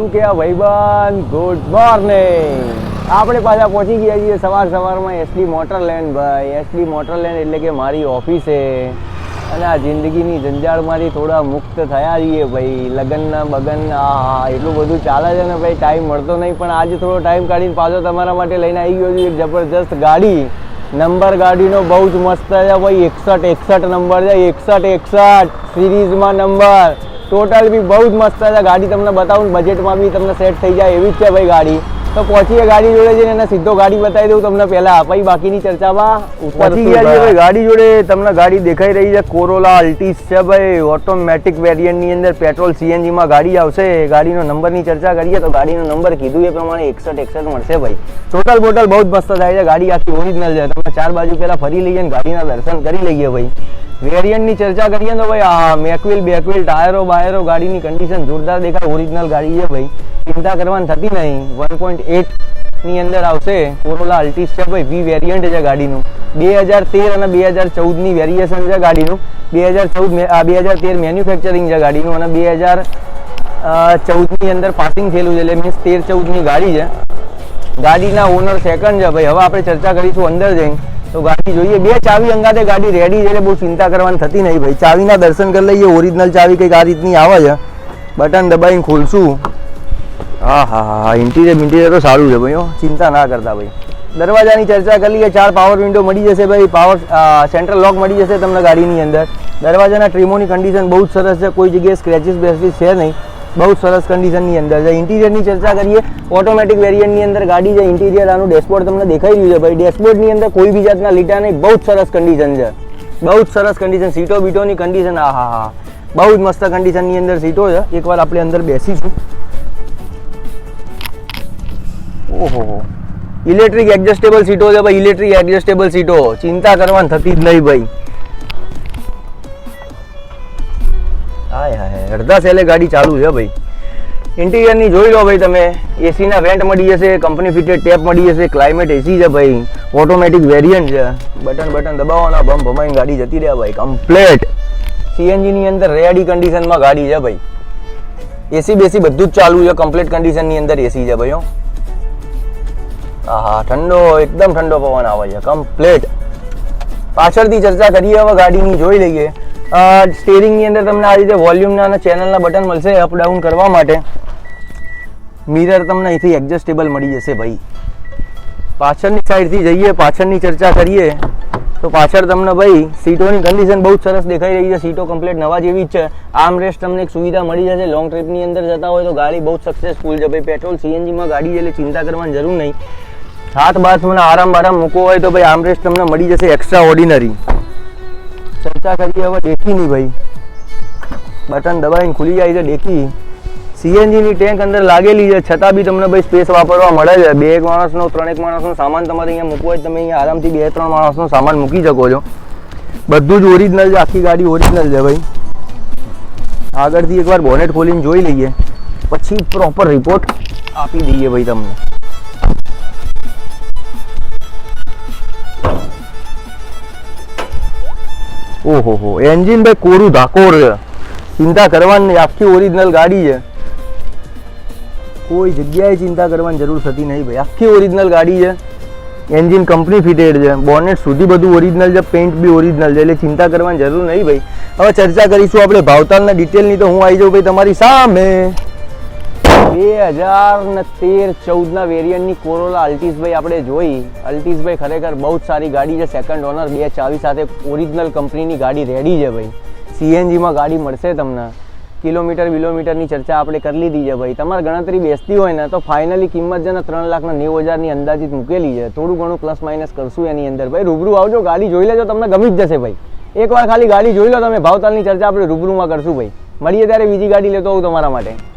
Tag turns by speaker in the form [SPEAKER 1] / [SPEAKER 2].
[SPEAKER 1] શું કહેવા ભાઈબંધ? ગુડ મોર્નિંગ આપણે પાછા પહોંચી ગયા છીએ સવાર સવારમાં એસડી મોટરલેન્ડ ભાઈ. એસડી મોટરલેન્ડ એટલે કે મારી ઓફિસે. અને આ જિંદગીની જંજાળમાંથી થોડા મુક્ત થયા છીએ ભાઈ. લગ્નના બગન, આ એટલું બધું ચાલે છે ને ભાઈ ટાઈમ મળતો નહીં. પણ આજે થોડો ટાઈમ કાઢીને પાછો તમારા માટે લઈને આવી ગયો છું એક જબરજસ્ત ગાડી. નંબર ગાડીનો બહુ જ મસ્ત છે ભાઈ. એકસઠ એકસઠ નંબર છે. એકસઠ એકસઠ. સિરીઝમાં નંબર ટોટલ બી બહુ જ મસ્ત છે. ગાડી તમને બતાવું બજેટમાં બી તમને સેટ થઈ જાય એવી જ છે ભાઈ ગાડી. તો પહોંચીએ ગાડી જોડે જઈને એને સીધો ગાડી બતાવી દઉં તમને પહેલા પછી બાકીની ચર્ચામાં. પહોંચી ગયા છે ગાડી? જોડે તમને ગાડી દેખાઈ રહી છે. કોરોલા અલ્ટીસ છે ભાઈ ઓટોમેટિક વેરિયન્ટની અંદર પેટ્રોલ સીએનજીમાં ગાડી આવશે. ગાડીનો નંબરની ચર્ચા કરીએ તો ગાડીનો નંબર કીધું એ પ્રમાણે એકસઠ એકસઠ મળશે ભાઈ. ટોટલ બોટલ બહુ જ મસ્ત થાય છે. ગાડી આખી ઓરિજિનલ છે. તમે ચાર બાજુ પહેલાં ફરી લઈએ ને ગાડીના દર્શન કરી લઈએ ભાઈ. વેરિયન્ટની ચર્ચા કરીએ તો ભાઈ આ મેકવિલ બેકવિલ ટાયરો બાયરો ગાડીની કન્ડિશન જોરદાર દેખાય. ઓરિજિનલ ગાડી છે ભાઈ. ચિંતા કરવાની થતી નહીં. વન પોઈન્ટ એટની અંદર આવશે કોરોલા અલ્ટિસ છે ભાઈ. વી વેરિયન્ટ છે ગાડીનું. બે હજાર તેર અને બે હજાર ચૌદની વેરિએશન છે ગાડીનું. બે હજાર ચૌદ બે હજાર તેર મેન્યુફેક્ચરિંગ છે ગાડીનું અને બે હજાર ચૌદની અંદર પાસિંગ થયેલું છે. એટલે મીન્સ તેર ચૌદની ગાડી છે. ગાડીના ઓનર સેકન્ડ છે ભાઈ. હવે આપણે ચર્ચા કરીશું અંદર જઈને. તો ગાડી જોઈએ. બે ચાવી અંગાતે ગાડી રેડી છે એટલે બહુ ચિંતા કરવાની થતી નહીં ભાઈ. ચાવીના દર્શન કરી લઈએ. ઓરિજિનલ ચાવી કંઈક આ રીતની આવે છે. બટન દબાવીને ખોલશું. હા હા હા ઇન્ટિરિયર ઇન્ટિરિયર તો સારું છે ભાઈ, હો. ચિંતા ના કરતા ભાઈ. દરવાજાની ચર્ચા કરી લઈએ ચાર પાવર વિન્ડો મળી જશે ભાઈ. પાવર સેન્ટ્રલ લોક મળી જશે તમને ગાડીની અંદર. દરવાજાના ટ્રીમોની કન્ડિશન બહુ જ સરસ છે. કોઈ જગ્યાએ સ્ક્રેચીસ બેસીસ છે નહીં. બહુ સરસ કન્ડિશનની અંદર છે. ઇન્ટિરિયરની ચર્ચા કરીએ ઓટોમેટિક વેરિયન્ટની અંદર ગાડી છે ઇન્ટિરિયર આનું ડેશબોર્ડ તમને દેખાઈ રહ્યું છે ભાઈ. ડેશબોર્ડની અંદર કોઈ બી જાતના લીટા નહીં. બહુ જ સરસ કન્ડિશન છે. બહુ જ સરસ કન્ડિશન સીટો બીટોની કન્ડિશન આ હા હા બહુ જ મસ્ત કન્ડિશનની અંદર સીટો છે. એકવાર આપણે અંદર બેસીશું. ઓહો. ઇલેક્ટ્રિક એડજસ્ટેબલ સીટો છે ભાઈ ઇલેક્ટ્રિક એડજસ્ટેબલ સીટો. ચિંતા કરવાની થતી જ નહીં ભાઈ. હાય હાય અડધા સેલે ગાડી ચાલુ છે ભાઈ. ઇન્ટિરિયરની જોઈ લો ભાઈ તમે. એસીના વેન્ટ મળી જશે કંપની ફિટેડ ટેપ મળી જશે ક્લાઇમેટ એસી છે ભાઈ. ઓટોમેટિક વેરિયન્ટ છે. બટન બટન દબાવવાના બમ ભમાઈને ગાડી જતી રહ્યા ભાઈ કમ્પ્લેટ સીએનજીની અંદર રેડી કન્ડિશનમાં ગાડી છે ભાઈ. એસી બેસી બધું જ ચાલુ છે કમ્પ્લેટ કન્ડિશનની અંદર એસી છે ભાઈ, હો. હા ઠંડો, એકદમ ઠંડો પવન આવે છે કમ્પ્લેટ પાછળથી ચર્ચા કરીએ હવે ગાડીની, જોઈ લઈએ. સ્ટેરિંગની અંદર તમને આ રીતે વોલ્યુમના અને ચેનલના બટન મળશે અપ ડાઉન કરવા માટે. મિરર તમને અહીંથી એડજસ્ટેબલ મળી જશે ભાઈ. પાછળની સાઈડથી જઈએ, પાછળની ચર્ચા કરીએ. તો પાછળ તમને ભાઈ, સીટોની કન્ડિશન બહુ સરસ દેખાઈ રહી છે. સીટો કમ્પ્લીટ નવા જેવી જ છે. આમ રેસ્ટ તમને એક સુવિધા મળી જશે. લોંગ ટ્રીપની અંદર જતા હોય તો ગાડી બહુ સક્સેસફુલ છે. ભાઈ પેટ્રોલ સીએનજીમાં ગાડી એટલે ચિંતા કરવાની જરૂર નહીં. હાથ બાથ મને આરામ બારામ મૂકવો હોય તો ભાઈ આમ રેસ્ટ તમને મળી જશે એક્સ્ટ્રા ઓર્ડિનરી ચર્ચા કરીએ હવે ડેકીની ભાઈ. બટન દબાવીને ખુલી જાય છે ડેકી. સીએનજીની ટેન્ક અંદર લાગેલી છે, છતાં બી તમને ભાઈ સ્પેસ વાપરવા મળે છે. બે એક માણસનો ત્રણ એક માણસનો સામાન તમારે અહીંયા મૂકવો હોય તમે અહીંયા આરામથી બે ત્રણ માણસનો સામાન મૂકી શકો છો. બધું જ ઓરિજિનલ છે, આખી ગાડી ઓરિજિનલ છે ભાઈ. આગળથી એકવાર બોનેટ ખોલીને જોઈ લઈએ. પછી પ્રોપર રિપોર્ટ આપી દઈએ ભાઈ તમને. ઓહો હો એન્જિન ભાઈ કોરું ધાકોર છે ચિંતા કરવાની આખી ઓરિજિનલ ગાડી છે. કોઈ જગ્યાએ ચિંતા કરવાની જરૂર થતી નહીં ભાઈ. આખી ઓરિજિનલ ગાડી છે. એન્જિન કંપની ફિટેડ છે. બોનેટ સુધી બધું ઓરિજિનલ છે પેન્ટ બી ઓરિજિનલ છે. એટલે ચિંતા કરવાની જરૂર નહીં ભાઈ. હવે ચર્ચા કરીશું આપણે ભાવતાલના ડિટેલની તો હું આવી જાઉં ભાઈ તમારી સામે. બે હજાર ને તેર ચૌદના વેરિયન્ટની કોરોલા અલ્ટિસભાઈ આપણે જોઈ. અલ્ટિસભાઈ ખરેખર બહુ જ સારી ગાડી છે. સેકન્ડ ઓનર બે ચાવી સાથે ઓરિજિનલ કંપનીની ગાડી રેડી છે ભાઈ. સીએનજીમાં ગાડી મળશે તમને. કિલોમીટર, કિલોમીટરની ચર્ચા આપણે કરી લીધી છે ભાઈ. તમારે ગણતરી બેસતી હોય ને તો ફાઇનલી કિંમત છે ને ત્રણ લાખના નેવું હજારની અંદાજિત મૂકેલી છે. થોડું ઘણું પ્લસ માઇનસ કરશું એની અંદર ભાઈ. રૂબરૂ આવજો, ગાડી જોઈ લેજો, તમને ગમી જ જશે ભાઈ. એકવાર ખાલી ગાડી જોઈ લો તમે. ભાવતાલની ચર્ચા આપણે રૂબરૂમાં કરશું ભાઈ. મળીએ ત્યારે બીજી ગાડી લેતો આવું તમારા માટે.